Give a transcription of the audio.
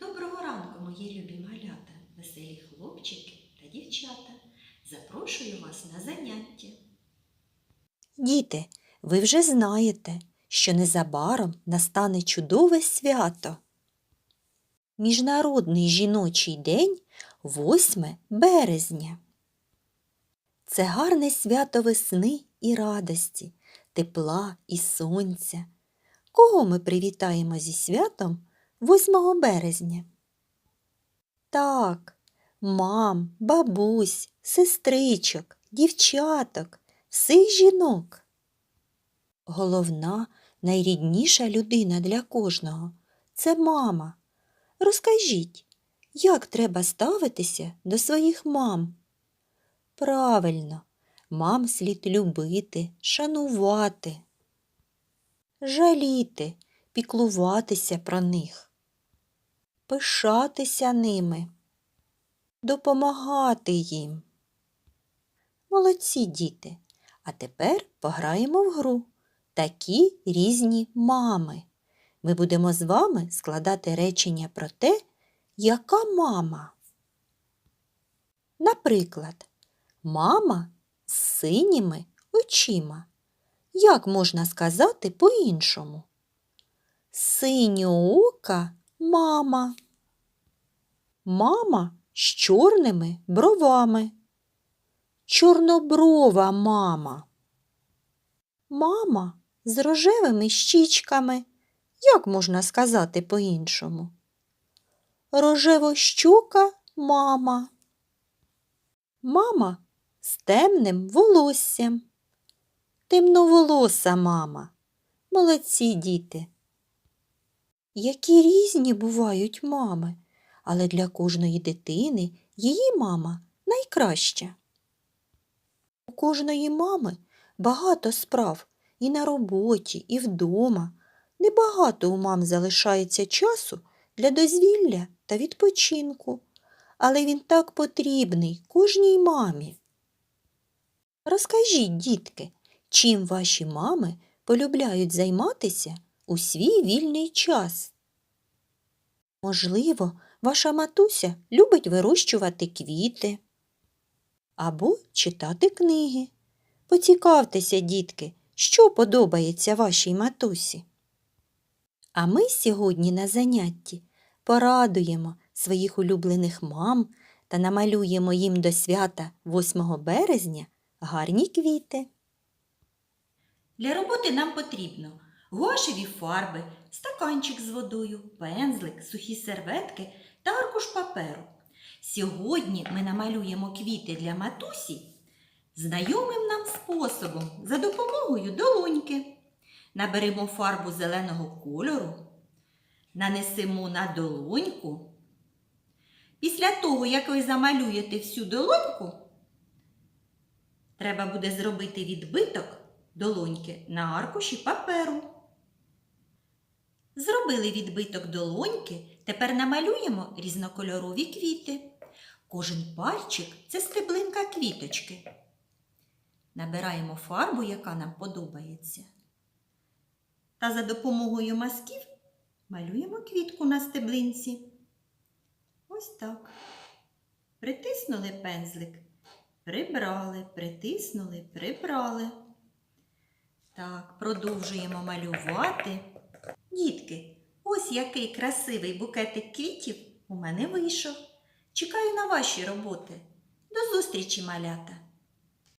Доброго ранку, мої любі малята, веселі хлопчики та дівчата. Запрошую вас на заняття. Діти, ви вже знаєте, що незабаром настане чудове свято. Міжнародний жіночий день 8 березня. Це гарне свято весни і радості, тепла і сонця. Кого ми привітаємо зі святом 8 березня? Так, мам, бабусь, сестричок, дівчаток, всіх жінок. Головна, найрідніша людина для кожного це мама. Розкажіть, як треба ставитися до своїх мам? Правильно, мам слід любити, шанувати, жаліти, піклуватися про них, пишатися ними, допомагати їм. Молодці діти! А тепер пограємо в гру. Такі різні мами. Ми будемо з вами складати речення про те, яка мама. Наприклад, мама з синіми очима. Як можна сказати по-іншому? Синьоока мама. Мама з чорними бровами. Чорноброва мама. Мама з рожевими щічками. Як можна сказати по-іншому? Рожевощока мама. Мама з темним волоссям. Темноволоса мама. Молодці діти. Які різні бувають мами, але для кожної дитини її мама найкраща. У кожної мами багато справ і на роботі, і вдома. Небагато у мам залишається часу для дозвілля та відпочинку, але він так потрібний кожній мамі. Розкажіть, дітки, чим ваші мами полюбляють займатися у свій вільний час? Можливо, ваша матуся любить вирощувати квіти або читати книги. Поцікавтеся, дітки, що подобається вашій матусі. А ми сьогодні на занятті порадуємо своїх улюблених мам та намалюємо їм до свята 8 березня гарні квіти. Для роботи нам потрібно гуашеві фарби, стаканчик з водою, пензлик, сухі серветки та аркуш паперу. Сьогодні ми намалюємо квіти для матусі знайомим нам способом за допомогою долоньки. Наберемо фарбу зеленого кольору, нанесемо на долоньку. Після того, як ви замалюєте всю долоньку, треба буде зробити відбиток долоньки на аркуші паперу. Зробили відбиток долоньки, тепер намалюємо різнокольорові квіти. Кожен пальчик це стеблинка квіточки. Набираємо фарбу, яка нам подобається. Та за допомогою мазків малюємо квітку на стеблинці. Ось так. Притиснули пензлик, прибрали, притиснули, прибрали. Так, продовжуємо малювати. Дітки, ось який красивий букетик квітів у мене вийшов. Чекаю на ваші роботи. До зустрічі, малята!